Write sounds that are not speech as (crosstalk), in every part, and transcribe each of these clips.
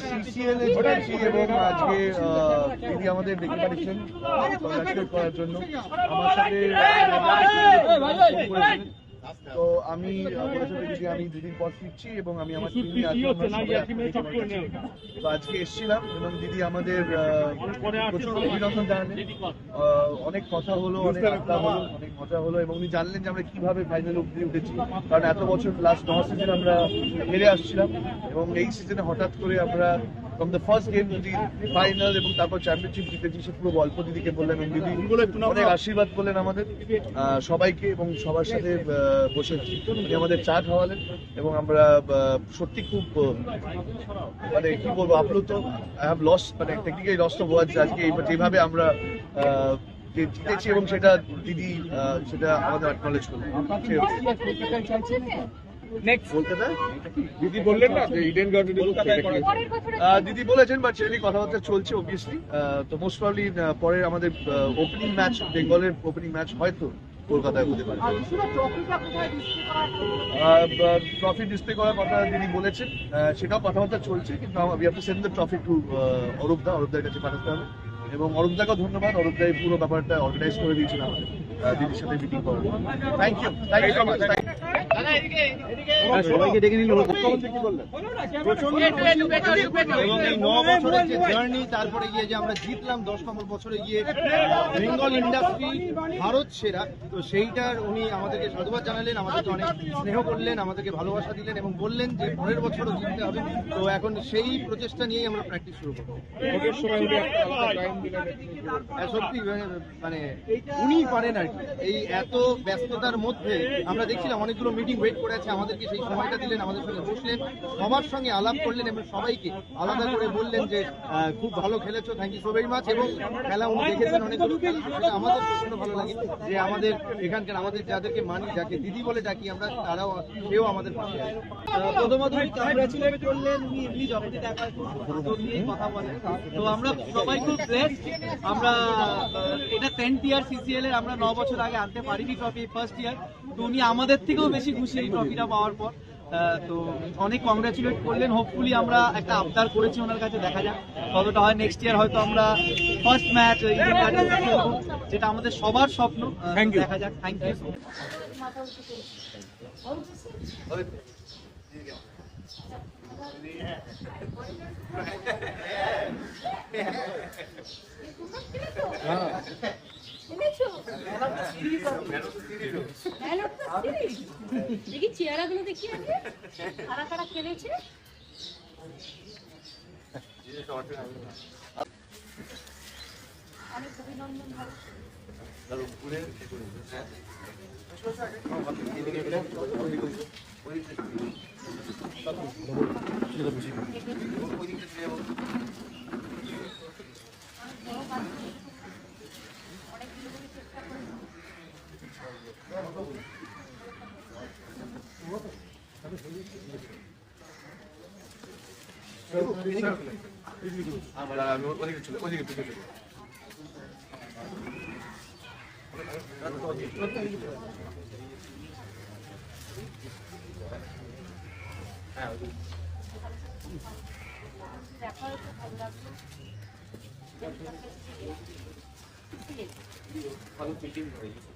CCl এ জিতেছি এবং আজকে দিদি আমাদের ডেকে পাঠিয়েছেন কংগ্রাচুলেট করার জন্য আমার সাথে। তো আমি দিদি আমি দুদিন পর ফিরছি এবং আমি আমার টিম নিয়ে। তো আজকে এসেছিলাম এবং দিদি আমাদের প্রচুর অভিনন্দন জানালেন। আহ, অনেক কথা হলো অনেক আড্ডা হলো অনেক মজা হলো এবং উনি জানলেন যে আমরা কীভাবে ফাইনাল অব্দি উঠেছি। কারণ এত বছর লাস্ট ন সিজন আমরা হেরে আসছিলাম এবং এই সিজনে হঠাৎ করে আমরা ফ্রম দ্য ফার্স্ট গেম যদি ফাইনাল এবং তারপর চ্যাম্পিয়নশিপ জিতেছি সে পুরো গল্প দিদিকে বললেন এবং দিদি অনেক আশীর্বাদ করলেন আমাদের সবাইকে এবং সবার সাথে বসে উনি আমাদের চা খাওয়ালেন এবং আমরা সত্যি খুব মানে কি বলব আপ্লুত। আই হ্যাভ লস মানে টেকনিক্যালি লস অফ ওয়ার্ডস আজকে যেভাবে আমরা জিতেছি এবং সেটা দিদি সেটা আমাদের অ্যাকনলেজ কলকাতা দিদি বললেন না যে ইডেন গার্ডেনে আহ, দিদি বলেছেন বাট সেটি কথাবার্তা চলছে অবভিয়াসলি তো মোস্ট প্রবলি পরের আমাদের ওপেনিং ম্যাচ বেঙ্গলের ওপেনিং ম্যাচ হয়তো কলকাতায় হতে পারে। ট্রফি ডিসপ্লে করার কথা? বলেছেন। সেটাও কথাবার্তা চলছে কিন্তু we have to send the trophy to Arupda. অরূপদার কাছে পাঠাতে হবে। এবং অরূপদাকেও ধন্যবাদ। অরূপদা এই পুরো ব্যাপারটা অর্গানাইজ করে দিয়েছেন আমাদের। দিদির সাথে মিটিং করার thank you thank you so much সবাইকে ডেকে নিল। কি বললেন এবং ন বছরের যে জার্নি তারপরে গিয়ে যে আমরা জিতলাম দশ নম্বর বছরে গিয়ে বেঙ্গল ইন্ডাস্ট্রি ভারত সেরা। তো সেইটার উনি আমাদেরকে সাধুবাদ জানালেন আমাদেরকে অনেক স্নেহ করলেন আমাদেরকে ভালোবাসা দিলেন এবং বললেন যে পরের বছরও জিততে হবে। তো এখন সেই প্রচেষ্টা নিয়েই আমরা প্র্যাকটিস শুরু করব। ভোটের সময় উনি একটা আলাদা টাইম দিলেন আর সত্যি মানে- মানে উনি পারেন আর কি এই এত ব্যস্ততার মধ্যে আমরা দেখছিলাম অনেকগুলো মিটিং ওয়েট করে আছে, আমাদেরকে সেই সময়টা দিলেন, আমাদের সঙ্গে বসলেন, সবার সঙ্গে আলাপ করলেন এবং সবাইকে আলাদা করে বললেন যে খুব ভালো খেলেছো thank you so very much এবং খেলা উনি দেখেছেন অনেকগুলো আমাদের প্রচণ্ড ভালো লাগে যে আমাদের এখানকার আমাদের যাদেরকে মানি, যাকে দিদি বলে ডাকি আমরা, তারাও, সেও আমাদের পাশে আছে। প্রথমত কংগ্রাচুলেট করলেন উনি তো আমরা সবাই খুব ব্লেসড আমরা এটা টেন্থ ইয়ার সিসিএল এর আমরা বছর আগে আনতে পারিনি ট্রফি ফার্স্ট ইয়ার তো উনি আমাদের থেকেও বেশি খুশি এই ট্রফিটা পাওয়ার পর। তো অনেক কংগ্রাচুলেট করলেন। হোপফুলি আমরা একটা আবদার করেছি ওনার কাছে দেখা যাক কতটা হয়। নেক্সট ইয়ার হয়তো আমরা ফার্স্ট ম্যাচ যেটা আমাদের সবার স্বপ্ন। দেখা যাক। থ্যাংক ইউ (laughs) (laughs) দেখি চেহারাগুলো দেখি আগে। কারা কারা খেলেছে। অনেক অভিনন্দন ভালো। অনেক দিন ধরে চেষ্টা করে দেখা হয়েছে ভালো নিয়ে এসেছি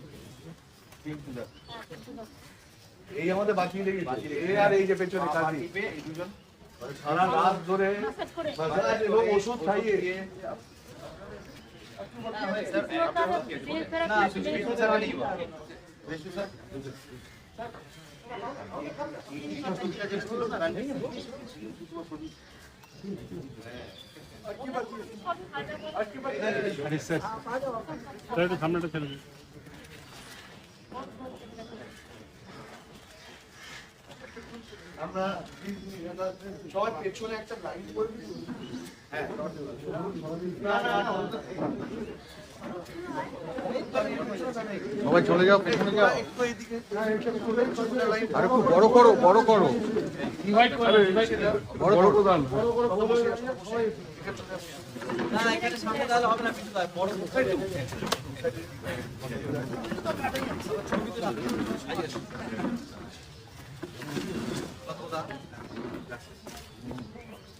এই আমাদের বাকি লেগে এই আর এই যে পেছনে কাজী সারা রাত ধরে মাসাজ করে। মাসাজ এবং ওষুধ আমরা সবাই পেছনে একটা লাইন করে দিই সবাই চলে যাও পেছনে যাও। আর একটু বড় করো বড় করো। বড় বড় প্রধান না এখানে সামনে তাহলে হবে না পিছু বড় that. Gracias.